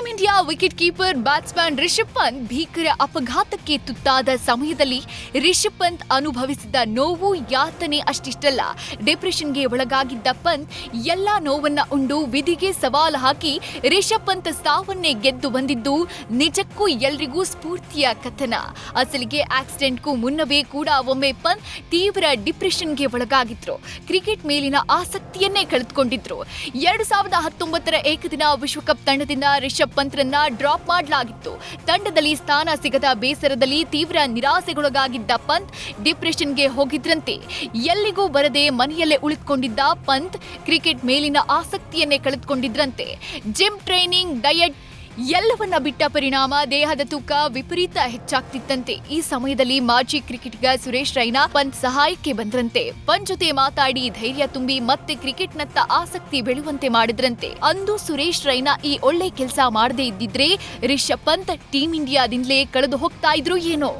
Team India wicketkeeper batsman Rishabh Pant ಭೀಕರ ಅಪಘಾತಕ್ಕೆ ತುತ್ತಾದ ಸಮಯದಲ್ಲಿ ರಿಷಬ್ ಪಂತ್ ಅನುಭವಿಸಿದ ನೋವು ಯಾತನೆ ಅಷ್ಟಿಷ್ಟಲ್ಲ. ಡಿಪ್ರೆಷನ್ಗೆ ಒಳಗಾಗಿದ್ದ ಪಂತ್ ಎಲ್ಲಾ ನೋವನ್ನ ಉಂಡು ವಿಧಿಗೆ ಸವಾಲು ಹಾಕಿ ರಿಷಬ್ ಪಂತ್ ಸಾವನ್ನೇ ಗೆದ್ದು ಬಂದಿದ್ದು ನಿಜಕ್ಕೂ ಎಲ್ರಿಗೂ ಸ್ಫೂರ್ತಿಯ ಕಥನ. ಅಸಲಿಗೆ ಆಕ್ಸಿಡೆಂಟ್ಗೂ ಮುನ್ನವೇ ಕೂಡ ಒಮ್ಮೆ ಪಂತ್ ತೀವ್ರ ಡಿಪ್ರೆಷನ್ಗೆ ಒಳಗಾಗಿದ್ರು. ಕ್ರಿಕೆಟ್ ಮೇಲಿನ ಆಸಕ್ತಿಯನ್ನೇ ಕಳೆದುಕೊಂಡಿದ್ರು. ಎರಡು ಸಾವಿರದ ಹತ್ತೊಂಬತ್ತರ ಏಕದಿನ ವಿಶ್ವಕಪ್ ತಂಡದಿಂದ ರಿಷಬ್ ಪಂತ್ರನ್ನ ಡ್ರಾಪ್ ಮಾಡಲಾಗಿತ್ತು. ತಂಡದಲ್ಲಿ ಸ್ಥಾನ ಸಿಗದ ಬೇಸರದಲ್ಲಿ ತೀವ್ರ ನಿರಾಸೆಗೊಳಗಾಗಿದ್ದ ಪಂತ್ ಡಿಪ್ರೆಷನ್ಗೆ ಹೋಗಿದ್ರಂತೆ. ಎಲ್ಲಿಗೂ ಬರದೆ ಮನೆಯಲ್ಲೇ ಉಳಿದುಕೊಂಡಿದ್ದ ಪಂತ್ ಕ್ರಿಕೆಟ್ ಮೇಲಿನ ಆಸಕ್ತಿಯನ್ನೇ ಕಳೆದುಕೊಂಡಿದ್ರಂತೆ. ಜಿಮ್ ಟ್ರೈನಿಂಗ್, ಡಯಟ್ ಎಲ್ಲವನ್ನ ಬಿಟ್ಟ ಪರಿಣಾಮ, ದೇಹದ ತೂಕ ವಿಪರೀತ ಹೆಚ್ಚಾಗ್ತಿತ್ತಂತೆ. ಈ ಸಮಯದಲ್ಲಿ ಮಾಜಿ ಕ್ರಿಕೆಟಿಗ ಸುರೇಶ್ ರೈನಾ ಪಂತ್ ಸಹಾಯಕ್ಕೆ ಬಂದ್ರಂತೆ. ಪಂತ್ ಜೊತೆ ಮಾತಾಡಿ ಧೈರ್ಯ ತುಂಬಿ ಮತ್ತೆ ಕ್ರಿಕೆಟ್ನತ್ತ ಆಸಕ್ತಿ ಬೆಳೆಯುವಂತೆ ಮಾಡಿದ್ರಂತೆ. ಅಂದು ಸುರೇಶ್ ರೈನಾ ಈ ಒಳ್ಳೆ ಕೆಲಸ ಮಾಡದೇ ಇದ್ದಿದ್ರೆ ರಿಷಬ್ ಪಂತ್ ಟೀಂ ಇಂಡಿಯಾದಿಂದಲೇ ಕಳೆದು ಹೋಗ್ತಾ ಇದ್ರು ಏನೋ.